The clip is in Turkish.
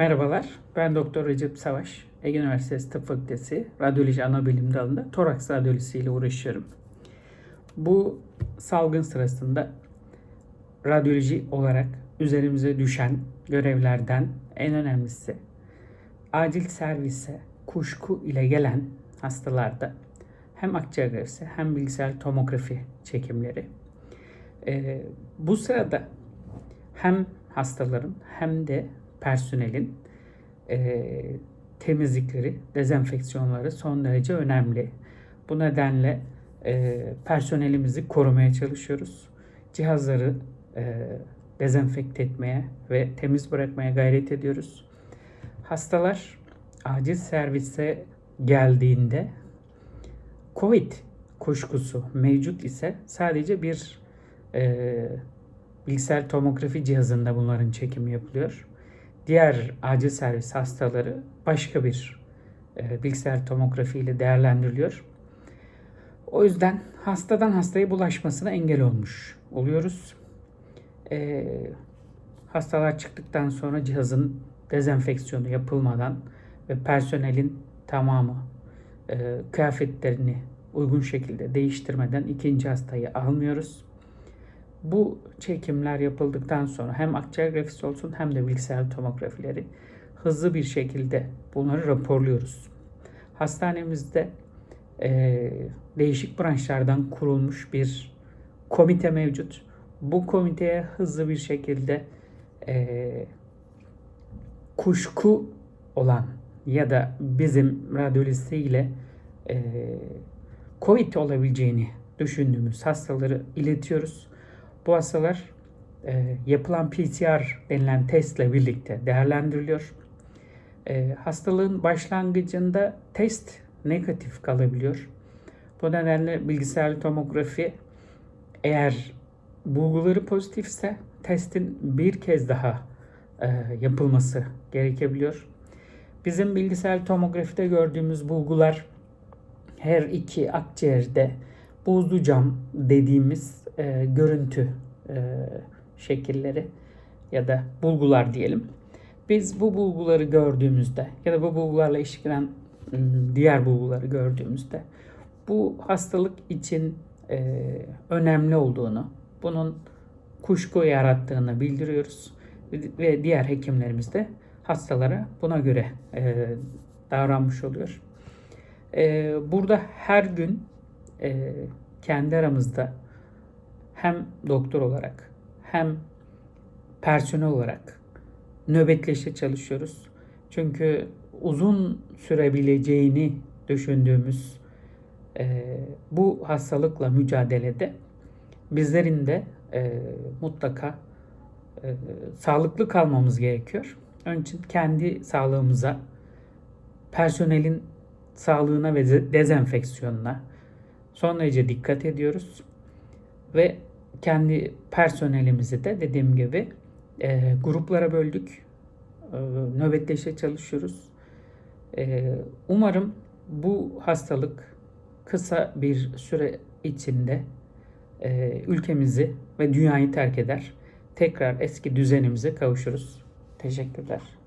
Merhabalar, ben Doktor Recep Savaş. Ege Üniversitesi Tıp Fakültesi Radyoloji Anabilim Dalı'nda toraks radyolojisi ile uğraşıyorum. Bu salgın sırasında radyoloji olarak üzerimize düşen görevlerden en önemlisi acil servise kuşku ile gelen hastalarda hem akciğer grafisi hem bilgisayar tomografi çekimleri. Ee, bu sırada hem hastaların hem de personelin e, temizlikleri, dezenfeksiyonları son derece önemli. Bu nedenle e, personelimizi korumaya çalışıyoruz. Cihazları e, dezenfekte etmeye ve temiz bırakmaya gayret ediyoruz. Hastalar acil servise geldiğinde COVID kuşkusu mevcut ise sadece bir e, bilgisayar tomografi cihazında bunların çekimi yapılıyor. Diğer acil servis hastaları başka bir e, bilgisayar tomografi ile değerlendiriliyor. O yüzden hastadan hastaya bulaşmasına engel olmuş oluyoruz. E, hastalar çıktıktan sonra cihazın dezenfeksiyonu yapılmadan ve personelin tamamı e, kıyafetlerini uygun şekilde değiştirmeden ikinci hastayı almıyoruz. Bu çekimler yapıldıktan sonra hem akciğer grafisi olsun hem de bilgisayar tomografileri hızlı bir şekilde bunları raporluyoruz. Hastanemizde e, değişik branşlardan kurulmuş bir komite mevcut. Bu komiteye hızlı bir şekilde e, kuşku olan ya da bizim radyolojisi ile e, COVID olabileceğini düşündüğümüz hastaları iletiyoruz. Bu hastalar e, yapılan PCR denilen testle birlikte değerlendiriliyor. E, hastalığın başlangıcında test negatif kalabiliyor. Bu nedenle bilgisayar tomografi eğer bulguları pozitifse testin bir kez daha e, yapılması gerekebiliyor. Bizim bilgisayar tomografide gördüğümüz bulgular her iki akciğerde buzlu cam dediğimiz e, görüntü e, şekilleri ya da bulgular diyelim. Biz bu bulguları gördüğümüzde ya da bu bulgularla ilişkilen ım, diğer bulguları gördüğümüzde bu hastalık için e, önemli olduğunu, bunun kuşku yarattığını bildiriyoruz ve diğer hekimlerimiz de hastalara buna göre e, davranmış oluyor. E, burada her gün e, kendi aramızda hem doktor olarak hem personel olarak nöbetleşe çalışıyoruz. Çünkü uzun sürebileceğini düşündüğümüz e, bu hastalıkla mücadelede bizlerin de e, mutlaka e, sağlıklı kalmamız gerekiyor. Onun için kendi sağlığımıza, personelin sağlığına ve dezenfeksiyonuna son derece dikkat ediyoruz. Ve kendi personelimizi de dediğim gibi e, gruplara böldük. E, nöbetleşe çalışıyoruz. E, umarım bu hastalık kısa bir süre içinde e, ülkemizi ve dünyayı terk eder. Tekrar eski düzenimize kavuşuruz. Teşekkürler.